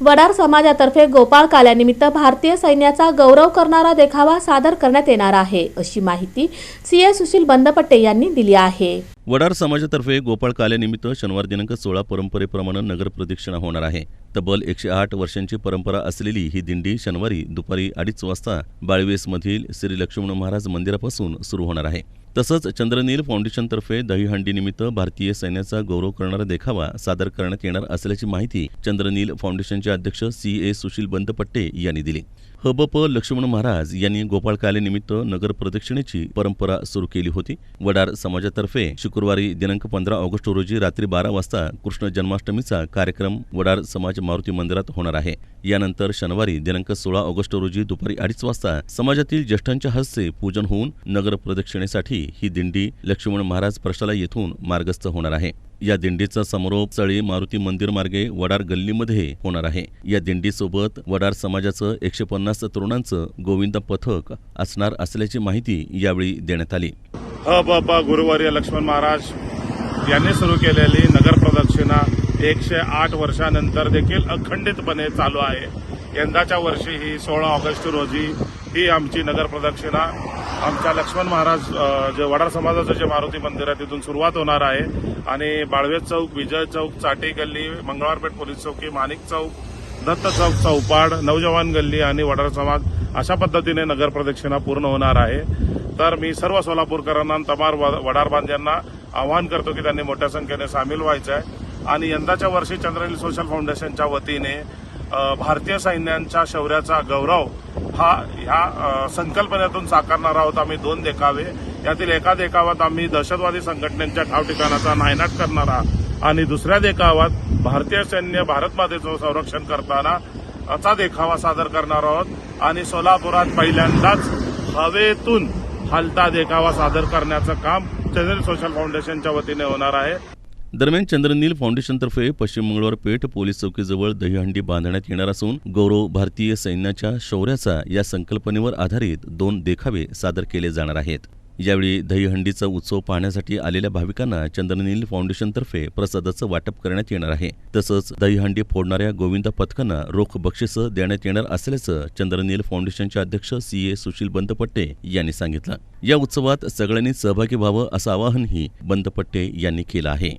वडार समाजातर्फे गोपाळ काल्यानिमित्त भारतीय सैन्याचा गौरव करणारा देखावा सादर करण्यात येणार आहे अशी माहिती सी ए सुशील बंदपट्टे यांनी दिली आहे. वडार समाजातर्फे गोपाळ काल्यानिमित्त शनिवार दिनांक सोळा परंपरेप्रमाणे नगर प्रदक्षिणा होणार आहे. तब्बल एकशे आठ वर्षांची परंपरा असलेली ही दिंडी शनिवारी दुपारी अडीच वाजता बाळवेसमधील श्री लक्ष्मण महाराज मंदिरापासून सुरू होणार आहे. तसंच चंद्रनील फाउंडेशनतर्फे दहीहंडीनिमित्त भारतीय सैन्याचा गौरव करणारा देखावा सादर करण्यात येणार असल्याची माहिती चंद्रनील फाउंडेशनचे अध्यक्ष सी ए सुशील बंदपट्टे यांनी दिली. हबप लक्ष्मण महाराज यांनी गोपाळ कालेनिमित्त नगर प्रदक्षिणेची परंपरा सुरू केली होती. वडार समाजातर्फे शुक्रवारी दिनांक पंधरा ऑगस्ट रोजी रात्री बारा वाजता कृष्ण जन्माष्टमीचा कार्यक्रम वडार समाज मारुती मंदिरात होणार आहे. यानंतर शनिवारी दिनांक सोळा ऑगस्ट रोजी दुपारी अडीच वाजता समाजातील ज्येष्ठांच्या हस्ते पूजन होऊन नगर प्रदक्षिणेसाठी ही दिंडी लक्ष्मण महाराज प्रशाला येथून मार्गस्थ होणार आहे. या दिंडीचा समारोप चळी मारुती मंदिर मार्गे वडार गल्लीमध्ये होणार आहे. या दिंडीसोबत वडार समाजाचं एकशे पन्नास तरुणांचं गोविंद पथक असणार असल्याची माहिती यावेळी देण्यात आली. ह बाबा प लक्ष्मण महाराज यांनी सुरू केलेली नगर प्रदक्षिणा एकशे आठ वर्षानंतर देखील अखंडितपणे चालू आहे. यंदाच्या वर्षी ही सोळा ऑगस्ट रोजी ही आमची नगर प्रदक्षिणा आमच्या लक्ष्मण महाराज जे वडार समाजाचं जे मारुती मंदिर आहे तिथून सुरुवात होणार आहे. आणि बाळवेज चौक विजय चौक चाटे गल्ली मंगळवारपेठ पोलीस चौकी माणिक चौक दत्त चौक चौपाड नवजवान गल्ली आणि वडार समाज अशा पद्धतीने नगर प्रदक्षिणा पूर्ण होणार आहे. तर मी सर्व सोलापूरकरांना तमार व- वडार बांधवांना आवाहन करतो की त्यांनी मोठ्या संख्येने सामील व्हायचं आहे आणि यंदाच्या वर्षी चंद्रनील सोशल फाउंडेशनच्या वतीने भारतीय सैन्यांच्या शौर्याचा गौरव हा ह्या संकल्पनेतून साकारणार आहोत आम्ही दोन देखावे. यातील एका देखावात आम्ही दहशतवादी संघटनेच्या ठाव ठिकाणाचा नायनाट करणारा आणि दुसऱ्या देखावात भारतीय सैन्य भारत मातेचं संरक्षण करताना असा देखावा सादर करणार आहोत. आणि सोलापुरात पहिल्यांदाच हवेतून हलता देखावा सादर करण्याचं काम चंद्र सोशल फाउंडेशनच्या वतीने होणार आहे. दरम्यान चंद्रनील फाउंडेशनतर्फे पश्चिम मंगळवार पेठ पोलीस चौकीजवळ दहीहंडी बांधण्यात येणार असून गौरव भारतीय सैन्याच्या शौर्याचा या संकल्पनेवर आधारित दोन देखावे सादर केले जाणार आहेत. यावेळी दहीहंडीचा उत्सव पाहण्यासाठी आलेल्या भाविकांना चंद्रनील फाउंडेशनतर्फे प्रसादाचं वाटप करण्यात येणार आहे. तसंच दहीहंडी फोडणाऱ्या गोविंद पथकांना रोख बक्षिसं देण्यात येणार असल्याचं चंद्रनील फाउंडेशनचे अध्यक्ष सी ए सुशील बंदपट्टे यांनी सांगितलं. या उत्सवात सगळ्यांनी सहभागी व्हावं असं आवाहनही बंदपट्टे यांनी केलं आहे.